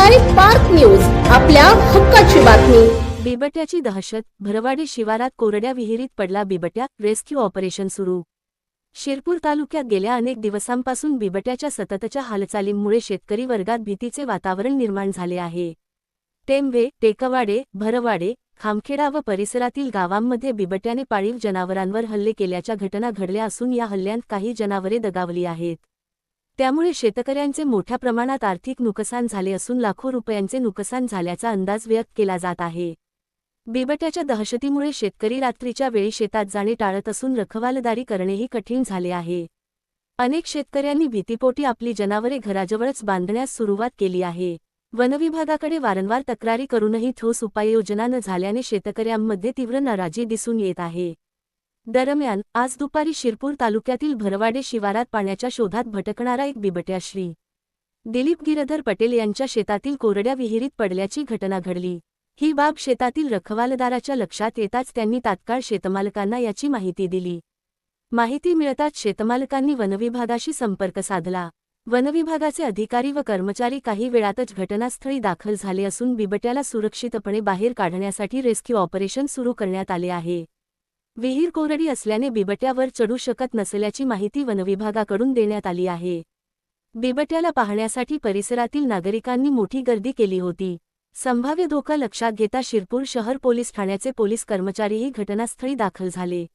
पाहताय park news आपल्या हक्काची बातमी. बिबट्याची दहशत भरवाडी शिवारात कोरड्या विहिरीत पडला बिबट्या रेस्क्यू ऑपरेशन सुरू. शिरपूर तालुक्यात गेल्या अनेक दिवसांपासून बिबट्याच्या सततच्या हालचालींमुळे शेतकरी वर्गात भीतीचे वातावरण निर्माण झाले आहे. टेंबे टेकवाडे भरवाडे खामखेडा व परिसरातील गावांमध्ये बिबट्याने पाळीव जनावरांवर हल्ले केल्याच्या घटना घडल्या असून या हल्ल्यांत काही जनावरे दगावली आहेत. त्यामुळे शेतकऱ्यांचे मोठ्या प्रमाणात आर्थिक नुकसान झाले असून लाखो रुपयांचे नुकसान झाल्याचा अंदाज व्यक्त केला जात आहे. बिबट्याच्या दहशतीमुळे शेतकरी रात्रीच्या वेळी शेतात जाणे टाळत असून रखवालदारी करणेही कठीण झाले आहे. अनेक शेतकऱ्यांनी भीतीपोटी आपली जनावरे घराजवळच बांधण्यास सुरुवात केली आहे. वनविभागाकडे वारंवार तक्रारी करूनही ठोस उपाययोजना न झाल्याने शेतकऱ्यांमध्ये तीव्र नाराजी दिसून येत आहे. दरम्यान आज दुपारी शिरपूर तालुक्यातील भरवाडे शिवारात पाण्याच्या शोधात भटकणारा एक बिबट्या श्री. दिलीप गिरधर पटेल यांच्या शेतातील कोरड्या विहिरीत पडल्याची घटना घडली. ही बाब शेतातील रखवालदाराच्या लक्षात येताच त्यांनी तात्काळ शेतमालकांना याची माहिती दिली. माहिती मिळताच शेतमालकांनी वनविभागाशी संपर्क साधला. वनविभागाचे अधिकारी व कर्मचारी काही वेळातच घटनास्थळी दाखल झाले असून बिबट्याला सुरक्षितपणे बाहेर काढण्यासाठी रेस्क्यू ऑपरेशन सुरू करण्यात आले आहे. विहीर कोरडी असल्याने बिबट्यावर चढू शकत नसल्याची माहिती वनविभागाकडून देण्यात आली आहे. बिबट्याला पाहण्यासाठी परिसरातील नागरिकांनी मोठी गर्दी केली होती. संभाव्य धोका लक्षात घेता शिरपूर शहर पोलीस ठाण्याचे पोलीस कर्मचारीही घटनास्थळी दाखल झाले.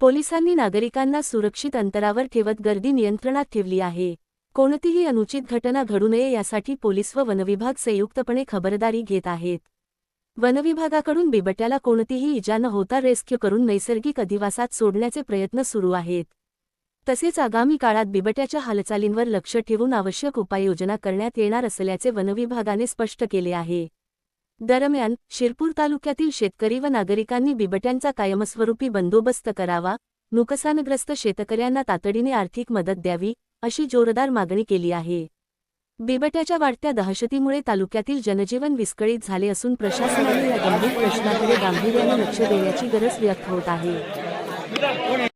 पोलिसांनी नागरिकांना सुरक्षित अंतरावर ठेवत गर्दी नियंत्रणात ठेवली आहे. कोणतीही अनुचित घटना घडू नये यासाठी पोलीस व वनविभाग संयुक्तपणे खबरदारी घेत आहेत. वनविभागाकडून बिबट्याला कोणतीही इजा न होता रेस्क्यू करून नैसर्गिक अधिवासात सोडण्याचे प्रयत्न सुरू आहेत. तसेच आगामी काळात बिबट्याच्या हालचालींवर लक्ष ठेवून आवश्यक उपाययोजना करण्यात येणार असल्याचे वनविभागाने स्पष्ट केले आहे. दरम्यान शिरपूर तालुक्यातील शेतकरी व नागरिकांनी बिबट्यांचा कायमस्वरूपी बंदोबस्त करावा नुकसानग्रस्त शेतकऱ्यांना तातडीने आर्थिक मदत द्यावी अशी जोरदार मागणी केली आहे. बिबट्याच्या वाढत्या दहशतीमुळे तालुक्यातील जनजीवन विस्कळीत झाले असून प्रशासनाने या गंभीर प्रश्नाकडे गांभीर्याने लक्ष देण्याची गरज व्यक्त होत आहे.